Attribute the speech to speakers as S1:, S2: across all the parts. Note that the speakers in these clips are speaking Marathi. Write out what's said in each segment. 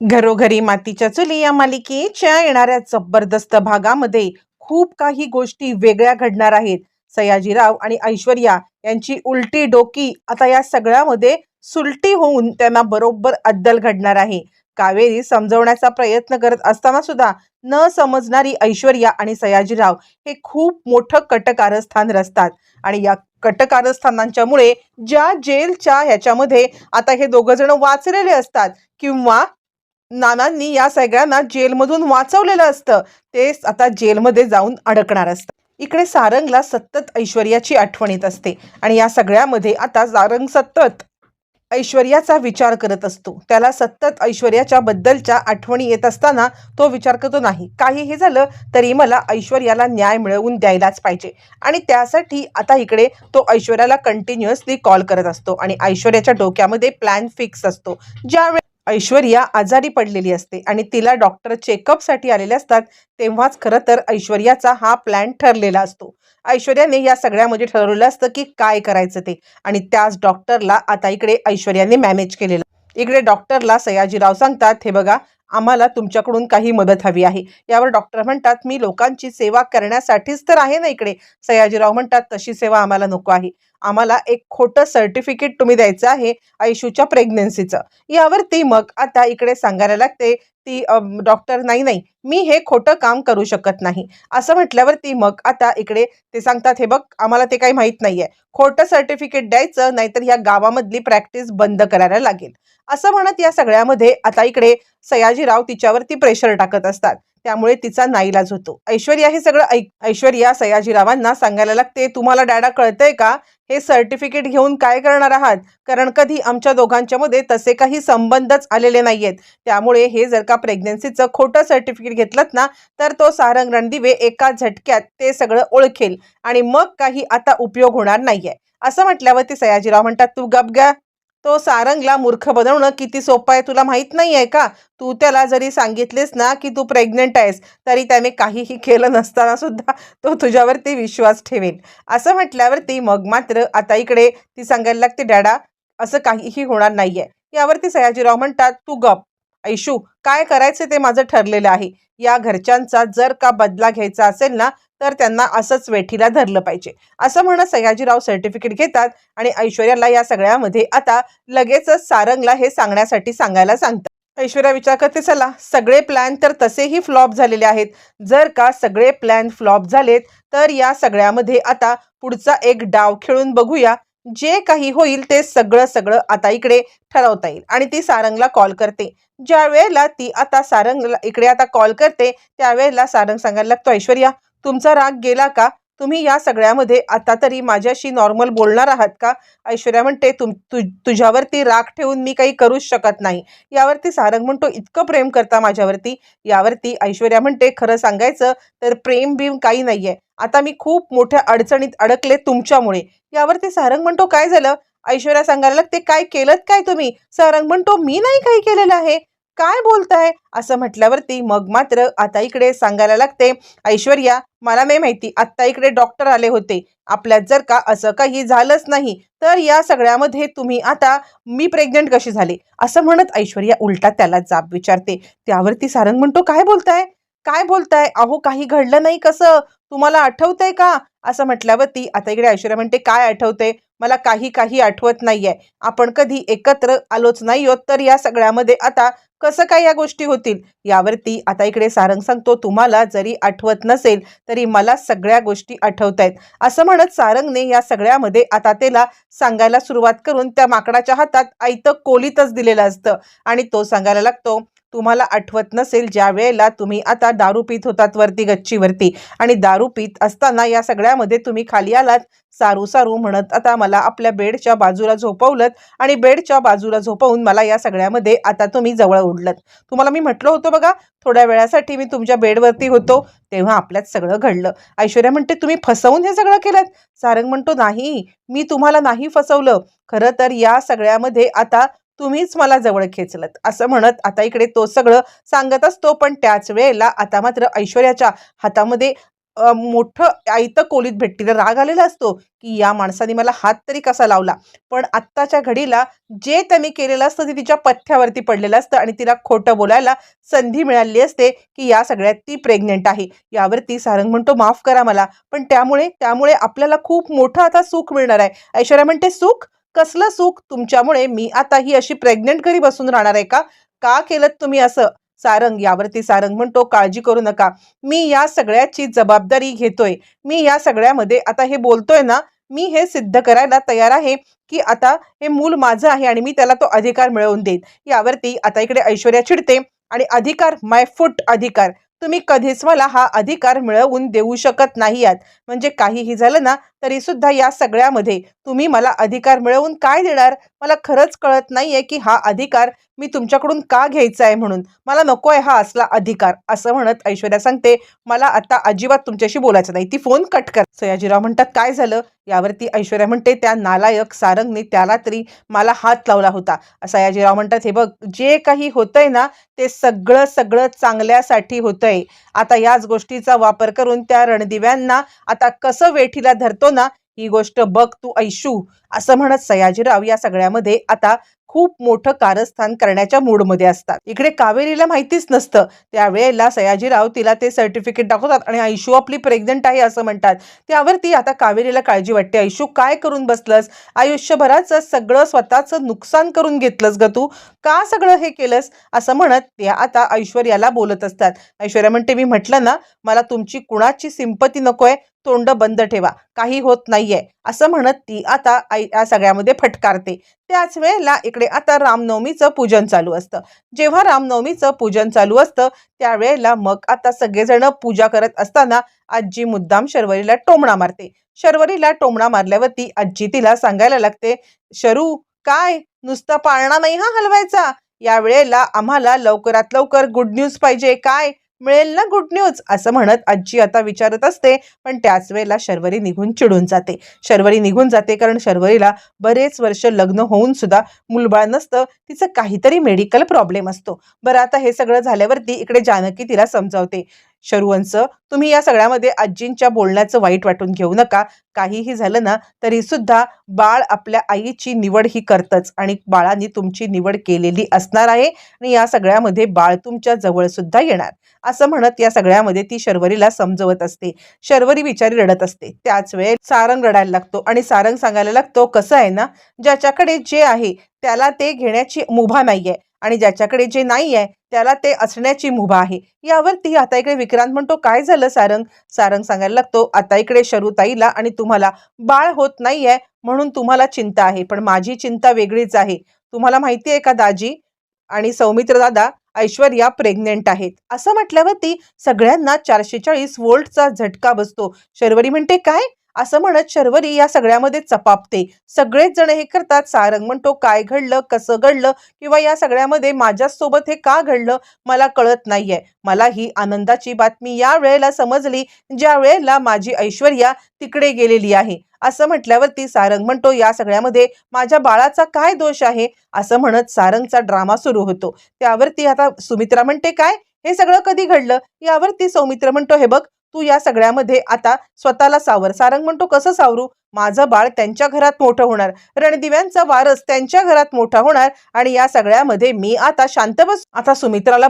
S1: घरोघरी मातीच्या चुली या मालिकेच्या येणाऱ्या जबरदस्त भागामध्ये खूप काही गोष्टी वेगळ्या घडणार आहेत. सयाजीराव आणि ऐश्वर्या यांची उलटी डोकी आता या सगळ्यामध्ये सुलटी होऊन त्यांना बरोबर अद्दल घडणार आहे. कावेरी समजवण्याचा प्रयत्न करत असताना सुद्धा न समजणारी ऐश्वर्या आणि सयाजीराव हे खूप मोठं कटकारस्थान रचतात. आणि या कटकारस्थानांच्यामुळे ज्या जेलच्या ह्याच्यामध्ये आता हे दोघं जण वाचलेले असतात किंवा नानांनी या सगळ्यांना जेलमधून वाचवलेलं असतं. ते आता जेलमध्ये जाऊन अडकणार असतं इकडे सारंगला सतत ऐश्वर्याची आठवण येत असते आणि या सगळ्यामध्ये आता सारंग सतत ऐश्वर्याचा विचार करत असतो. त्याला सतत ऐश्वर्याच्या बद्दलच्या आठवणी येत असताना तो विचार करतो नाही काहीही झालं तरी मला ऐश्वर्याला न्याय मिळवून द्यायलाच पाहिजे. आणि त्यासाठी आता इकडे तो ऐश्वर्याला कंटिन्युअसली कॉल करत असतो आणि ऐश्वर्याच्या डोक्यामध्ये प्लॅन फिक्स असतो. ज्यावेळी ऐश्वर्या आजारी पडलेली असते आणि तिला डॉक्टर चेकअपसाठी आलेले असतात तेव्हाच खरं तर ऐश्वर्याचा हा प्लॅन ठरलेला असतो. ऐश्वर्याने या सगळ्यामध्ये ठरवलेलं असतं की काय करायचं ते आणि त्याच डॉक्टरला आता इकडे ऐश्वर्याने मॅनेज केलेलं. इकडे डॉक्टरला सयाजीराव सांगतात हे बघा आम्हाला तुमच्याकडून काही मदत हवी आहे. यावर डॉक्टर म्हणतात मी लोकांची सेवा करण्यासाठीच तर आहे ना इकडे. सयाजीराव म्हणतात तशी सेवा आम्हाला नको आहे. आम्हाला एक खोटं सर्टिफिकेट तुम्ही द्यायचं आहे आयशूच्या प्रेग्नन्सीचं यावरती मग आता इकडे सांगायला लागते ती डॉक्टर नाही नाही मी हे खोटं काम करू शकत नाही. असं म्हटल्यावरती मग आता इकडे ते सांगतात हे बघ आम्हाला ते काही माहीत नाही आहे खोटं सर्टिफिकेट द्यायचं नाहीतर या गावामधली प्रॅक्टिस बंद करायला लागेल. असं म्हणत या सगळ्यामध्ये आता इकडे सयाजीराव तिच्यावरती प्रेशर टाकत असतात. त्यामुळे तिचा नाईलाज होतो. ऐश्वर्या हे सगळं ऐक ऐश्वर्या सयाजीरावांना सांगायला लागते तुम्हाला डॅडा कळतंय का? हे सर्टिफिकेट घेऊन काय करणार आहात? कारण कधी आमच्या दोघांच्या मध्ये तसे काही संबंधच आलेले नाहीयेत. त्यामुळे हे जर का प्रेग्नन्सीचं खोटं सर्टिफिकेट घेतलं ना तर तो सारंग रणदिवे एका झटक्यात ते सगळं ओळखेल. आणि मग काही आता उपयोग होणार नाहीये. असं म्हटल्यावर ते सयाजीराव म्हणतात तू गपगा तो सारंगला मूर्ख बनवणं किती सोपं आहे तुला माहीत नाही आहे का? तू त्याला जरी सांगितलेस ना की तू प्रेग्नंट आहेस तरी त्याने काहीही केलं नसताना सुद्धा तो तुझ्यावरती विश्वास ठेवेल असं म्हटल्यावरती मग मात्र आता इकडे ती सांगायला लागते डॅडा असं काहीही होणार नाही आहे यावरती सयाजीराव म्हणतात तू गप. ऐशू काय करायचं ते माझं ठरलेलं आहे. या घरच्यांचा जर का बदला घ्यायचा असेल ना तर त्यांना असंच वेठीला धरलं पाहिजे. असं म्हणत सयाजीराव सर्टिफिकेट घेतात आणि ऐश्वर्याला या सगळ्यामध्ये आता लगेचच सारंगला हे सांगण्यासाठी सांगायला सांगतात. ऐश्वर्या विचार करते चला सगळे प्लॅन तर तसेही फ्लॉप झालेले आहेत. जर का सगळे प्लॅन फ्लॉप झालेत तर या सगळ्यामध्ये आता पुढचा एक डाव खेळून बघूया जे काही होईल ते सगळं सगळं आता इकडे ठरवता येईल. आणि ती सारंगला कॉल करते. ज्या वेळेला ती आता सारंगला इकडे आता कॉल करते त्यावेळेला सारंग सांगायला लागतो ऐश्वर्या तुमचा राग गेला का? तुम्ही या सगळ्यामध्ये आता तरी माझ्याशी नॉर्मल बोलणार आहात का? ऐश्वर्या म्हणते तुम तु तुझ्यावरती राग ठेवून मी काही करूच शकत नाही. यावरती सारंग म्हणतो इतकं प्रेम करता माझ्यावरती. यावरती ऐश्वर्या म्हणते खरं सांगायचं तर प्रेम बिम काही नाहीये. आता मी खूप मोठ्या अडचणीत अडकले तुमच्यामुळे. यावरती सारंग म्हणतो काय झालं? ऐश्वर्या सांगायला लागते काय केलं काय तुम्ही? सारंग म्हणतो मी नाही काही केलेलं आहे. काय बोलताय? असं म्हटल्यावरती मग मात्र आता इकडे सांगायला लागते ऐश्वर्या मला नाही माहिती आत्ता इकडे डॉक्टर आले होते. आपल्यात जर का असं काही झालंच नाही तर या सगळ्यामध्ये तुम्ही आता मी प्रेग्नंट कशी झाले? असं म्हणत ऐश्वर्या उलटा त्याला जाब विचारते. त्यावरती सारंग म्हणतो काय बोलताय? काय बोलताय? अहो काही घडलं नाही कसं? तुम्हाला आठवतंय का? असं म्हटल्यावरती आता इकडे ऐश्वर्या म्हणते काय आठवतंय? मला काही काही आठवत नाहीये. आपण कधी एकत्र आलोच नाही होत तर या सगळ्यामध्ये आता कसं काय या गोष्टी होतील? यावरती आता इकडे सारंग सांगतो तुम्हाला जरी आठवत नसेल तरी मला सगळ्या गोष्टी आठवत आहेत असं म्हणत सारंगने या सगळ्यामध्ये आता त्याला सांगायला सुरुवात करून त्या माकडाच्या हातात आयतं कोलीतच दिलेलं असतं. आणि तो सांगायला लागतो तुम्हाला आठवत नसेल ज्या वेळेला तुम्ही आता दारू पित होतात वरती गच्चीवरती. आणि दारू पित असताना या सगळ्यामध्ये तुम्ही खाली आलात सारू सारू म्हणत आता मला आपल्या बेडच्या बाजूला झोपवलं आणि बेडच्या बाजूला झोपवून मला या सगळ्यामध्ये आता तुम्ही जवळ उडलत तुम्हाला मी म्हटलं होतं बघा थोड्या वेळासाठी मी तुमच्या बेडवरती होतो तेव्हा आपल्यात सगळं घडलं. ऐश्वर्या म्हणते तुम्ही फसवून हे सगळं केलं सारंग म्हणतो नाही मी तुम्हाला नाही फसवलं. खरं तर या सगळ्यामध्ये आता तुम्हीच मला जवळ खेचलत. असं म्हणत आता इकडे तो सगळं सांगत असतो पण त्याच वेळेला आता मात्र ऐश्वर्याच्या हातामध्ये मोठं आयतं कोलीत भेटतील राग आलेला असतो की या माणसाने मला हात तरी कसा लावला? पण आत्ताच्या घडीला जे त्यांनी केलेलं असतं ते तिच्या पथ्यावरती पडलेलं असतं आणि तिला खोटं बोलायला संधी मिळाली असते की या सगळ्यात ती प्रेग्नेंट आहे. यावरती सारंग म्हणतो माफ करा मला पण त्यामुळे त्यामुळे आपल्याला खूप मोठं आता सुख मिळणार आहे. ऐश्वर्या म्हणते सुख? कसलं सुख तुमच्यामुळे मी आता ही अशी प्रेग्नेंट घरी बसून राहणार आहे का? का केलं तुम्ही असं? सारंग यावरती सारंग म्हणतो काळजी करू नका. मी या सगळ्याची जबाबदारी घेतोय. मी या सगळ्यामध्ये आता हे बोलतोय ना मी हे सिद्ध करायला तयार आहे की आता हे मूल माझं आहे आणि मी त्याला तो अधिकार मिळवून देईन. यावरती आता इकडे ऐश्वर्या चिडते आणि अधिकार माय फुट अधिकार. तुम्ही कधीच मला हा अधिकार मिळवून देऊ शकत नाही आहात. म्हणजे काहीही झालं ना तरी सुद्धा या सगळ्यामध्ये तुम्ही मला अधिकार मिळवून काय देणार? मला खरंच कळत नाहीये की हा अधिकार मी तुमच्याकडून का घ्यायचा आहे म्हणून. मला नको आहे हा असला अधिकार असं म्हणत ऐश्वर्या सांगते. मला आता अजिबात तुमच्याशी बोलायचं नाही. ती फोन कट कर. सयाजीराव म्हणतात काय झालं? यावरती ऐश्वर्या म्हणते त्या नालायक सारंगने त्याला तरी मला हात लावला होता. सयाजीराव म्हणतात हे बघ जे काही होतंय ना ते सगळं सगळं चांगल्यासाठी होतंय. आता याच गोष्टीचा वापर करून त्या रणदिव्यांना आता कसं वेठीला धरतो? ना ही गोष्ट बघ तू ऐशू. असं म्हणत सयाजीराव या सगळ्यामध्ये आता खूप मोठं कारस्थान करण्याच्या मूडमध्ये असतात. इकडे कावेरीला माहितीच नसतं. त्यावेळेला सयाजीराव तिला ते सर्टिफिकेट दाखवतात आणि ऐशू आपली प्रेग्नंट आहे असं म्हणतात. त्यावरती आता कावेरीला काळजी वाटते. ऐशू काय करून बसलंस? आयुष्यभराचं सगळं स्वतःचं नुकसान करून घेतलंस ग तू? का सगळं हे केलंस? असं म्हणत त्या आता ऐश्वर्याला बोलत असतात. ऐश्वर्या म्हणते मी म्हटलं ना मला तुमची कुणाची सिंपती नकोय? तोंड बंद ठेवा. काही होत नाहीये. असं म्हणत ती आता आई या सगळ्यामध्ये फटकारते. त्याच वेळेला इकडे आता रामनवमीचं पूजन चालू असतं. जेव्हा रामनवमीचं पूजन चालू असतं त्यावेळेला मग आता सगळेजण पूजा करत असताना आजी मुद्दाम शर्वरीला टोमणा मारते. शर्वरीला टोमणा मारल्यावरती आजी तिला सांगायला लागते शरू काय? नुसता पाळणा नाही हा हलवायचा? या वेळेला आम्हाला लवकरात लवकर गुड न्यूज पाहिजे काय? मिळेल ना गुड न्यूज असं म्हणत आजी आता विचारत असते पण त्याच वेळेला शर्वरी निघून चिडून जाते. शर्वरी निघून जाते कारण शर्वरीला बरेच वर्ष लग्न होऊन सुद्धा मुलबाळ नसतं तिचं काहीतरी मेडिकल प्रॉब्लेम असतो. बरं आता हे सगळं झाल्यावरती इकडे जानकी तिला समजावते. शरुवंश तुम्ही या सगळ्यामध्ये आजींच्या बोलण्याचं वाईट वाटून घेऊ नका. काहीही झालं ना तरी सुद्धा बाळ आपल्या आईची निवड ही करतच आणि बाळांनी तुमची निवड केलेली असणार आहे आणि या सगळ्यामध्ये बाळ तुमच्या जवळ सुद्धा येणार. असं म्हणत या सगळ्यामध्ये ती शर्वरीला समजवत असते. शर्वरी बिचारी रडत असते. त्याच वेळेस सारंग रडायला लागतो आणि सारंग सांगायला लागतो कसं आहे ना ज्याच्याकडे जे आहे त्याला ते घेण्याची मुभा नाहीये. आणि ज्याच्याकडे जे नाही आहे त्याला ते असण्याची मुभा आहे. यावरती आता इकडे विक्रांत म्हणतो काय झालं सारंग? सारंग सांगायला लागतो आता इकडे शरुताईला आणि तुम्हाला बाळ होत नाही आहे म्हणून तुम्हाला चिंता आहे पण माझी चिंता वेगळीच आहे. तुम्हाला माहिती आहे का दाजी आणि सौमित्र दादा ऐश्वर्या प्रेग्नेंट आहेत. असं म्हटल्यावरती सगळ्यांना चारशे चाळीस वोल्टचा झटका बसतो. शर्वरी म्हणते काय? असं म्हणत शर्वरी या सगळ्यामध्ये चपापते. सगळेच जण हे करतात सारंग म्हणतो काय घडलं? कसं घडलं? किंवा या सगळ्यामध्ये माझ्यासोबत हे का घडलं? मला कळत नाहीये. मला ही आनंदाची बातमी या वेळेला समजली ज्या वेळेला माझी ऐश्वर्या तिकडे गेलेली आहे. असं म्हटल्यावरती सारंग म्हणतो या सगळ्यामध्ये माझ्या बाळाचा काय दोष आहे? असं म्हणत सारंगचा ड्रामा सुरू होतो. त्यावरती आता सुमित्रा म्हणते काय? हे सगळं कधी घडलं? यावरती सौमित्र म्हणतो हे बघ तू या सगळ्यामध्ये आता स्वतःला सावर. सारंग म्हणतो कसं सावरू? माझं बाळ त्यांच्या घरात मोठं होणार. रणदिव्यांचा वारस त्यांच्या घरात मोठा होणार आणि या सगळ्यामध्ये मी आता शांत बस. आता सुमित्राला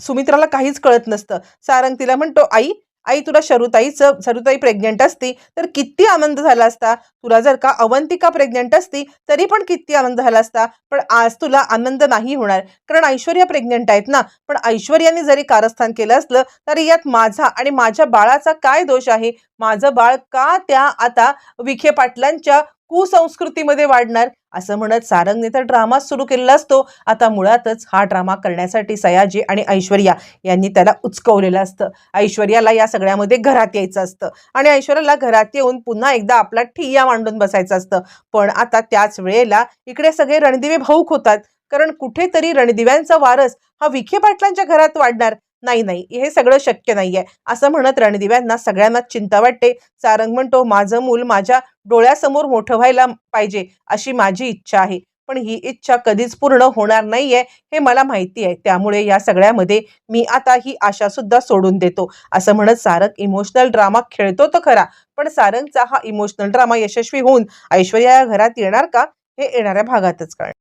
S1: सुमित्राला काहीच कळत नसतं. सारंग तिला म्हणतो आई आई तुला शरुताईचं शरुताई प्रेग्नेंट असती तर किती आनंद झाला असता? तुला जर का अवंतिका प्रेग्नेंट असती तरी पण किती आनंद झाला असता? पण आज तुला आनंद नाही होणार. कारण ऐश्वर्या प्रेग्नेंट आहेत ना? पण ऐश्वर्याने जरी कारस्थान केलं असलं तरी यात माझा आणि माझ्या बाळाचा काय दोष आहे? माझं बाळ का त्या आता विखे पाटलांच्या कुसंस्कृतीमध्ये वाढणार? असं म्हणत सारंगने तर ड्रामा सुरू केलेला असतो. आता मुळातच हा ड्रामा करण्यासाठी सयाजी आणि ऐश्वर्या यांनी त्याला उचकवलेलं असतं. ऐश्वर्याला या सगळ्यामध्ये घरात यायचं असतं. आणि ऐश्वर्याला घरात येऊन पुन्हा एकदा आपला ठिय्या मांडून बसायचं असतं. पण आता त्याच वेळेला इकडे सगळे रणदिवे भाऊक होतात. कारण कुठेतरी रणदिव्यांचा वारस हा विखे पाटलांच्या घरात वाढणार. नाही नाही हे सगळं शक्य नाहीये. असं म्हणत रणदिव्यांना सगळ्यांना चिंता वाटते. सारंग म्हणतो माझं मूल माझ्या डोळ्यासमोर मोठं व्हायला पाहिजे अशी माझी इच्छा आहे. पण ही इच्छा कधीच पूर्ण होणार नाहीये हे मला माहिती आहे. त्यामुळे या सगळ्यामध्ये मी आता ही आशा सुद्धा सोडून देतो. असं म्हणत सारंग इमोशनल ड्रामा खेळतो तर खरा. पण सारंगचा हा इमोशनल ड्रामा यशस्वी होऊन ऐश्वर्या या घरात येणार का हे येणाऱ्या भागातच कळणार.